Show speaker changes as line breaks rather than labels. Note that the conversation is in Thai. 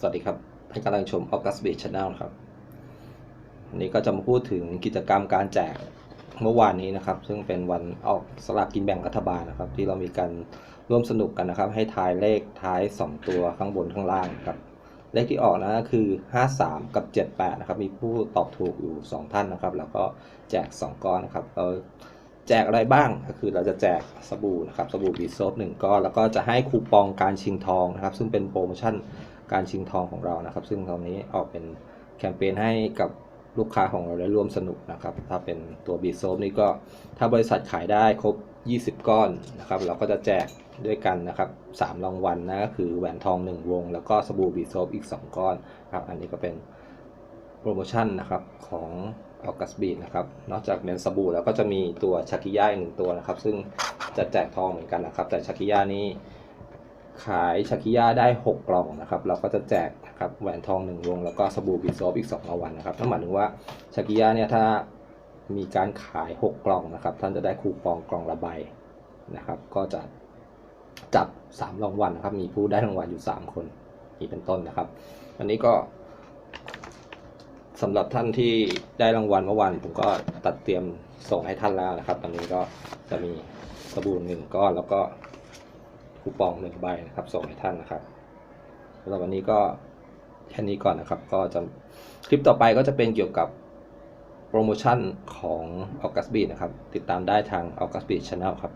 สวัสดีครับท่านกำลังชม August Beach Channel ครับวันนี้ก็จะมาพูดถึงกิจกรรมการแจกเมื่อวานนี้นะครับ ซึ่งเป็นวันออกสลากกินแบ่งรัฐบาลนะครับ ที่เรามีการร่วมสนุกกันนะครับ ให้ทายเลขท้าย 2 ตัวข้างบนข้างล่างครับ เลขที่ออกนะคือ 53 กับ 78 นะครับ มีผู้ตอบถูกอยู่ 2 ท่านนะครับ แล้วก็แจก 2 ก้อนนะครับเราแจกอะไรบ้างก็คือเราจะแจกสบู่นะครับสบู่บีโซฟหนึ่งก้อนแล้วก็จะให้คูปองการชิงทองนะครับ ซึ่งเป็นโปรโมชั่น การชิงทองของเรานะครับ ซึ่งตอนนี้ออกเป็นแคมเปญให้กับลูกค้าของเราได้ร่วมสนุกนะครับ ถ้าเป็นตัวบีโซฟนี่ก็ถ้าบริษัทขายได้ครบ 20 ก้อนนะครับ เราก็จะแจกด้วยกันนะครับ3รางวัลนะก็คือแหวนทอง 1 วง แล้วก็สบู่บีโซฟอีก 2 ก้อนครับ อันนี้ก็เป็นโปรโมชั่นนะครับของออกัสบีนะครับ นอกจากเป็นสบู่แล้วก็จะมีตัวชากิย่าอีกหนึ่งตัวนะครับ ซึ่งจะแจกทองเหมือนกันนะครับ แต่ชากิย่านี้ ขายชากิยาได้ 6 กล่องนะครับ เราก็จะแจกนะครับแหวนทอง1วงแล้วก็สบู่บีโซฟอีก2รางวัลนะครับนั่นหมายถึงว่าชากิยาเนี่ยถ้ามีการขาย 6 กล่องนะครับ ท่านจะได้คูปองกล่องละใบนะครับ ก็จะจับ 3 รางวัลนะครับ มีผู้ได้รางวัลอยู่ 3 คนนี่เป็นต้นนะครับ อันนี้ก็สำหรับท่านที่ได้รางวัลเมื่อวานผมก็ตัดเตรียมส่งให้ท่านแล้วนะครับ ตอนนี้ก็จะมีสบู่หนึ่งก้อนแล้วก็ คูปองหนึ่งใบนะครับส่งให้ท่านนะครับสำหรับวันนี้ก็แค่นี้ก่อนนะครับ ก็จะคลิปต่อไปก็จะเป็นเกี่ยวกับโปรโมชั่นของ a u g u s t b e นะครับ ติดตามได้ทาง August b e Channel ครับ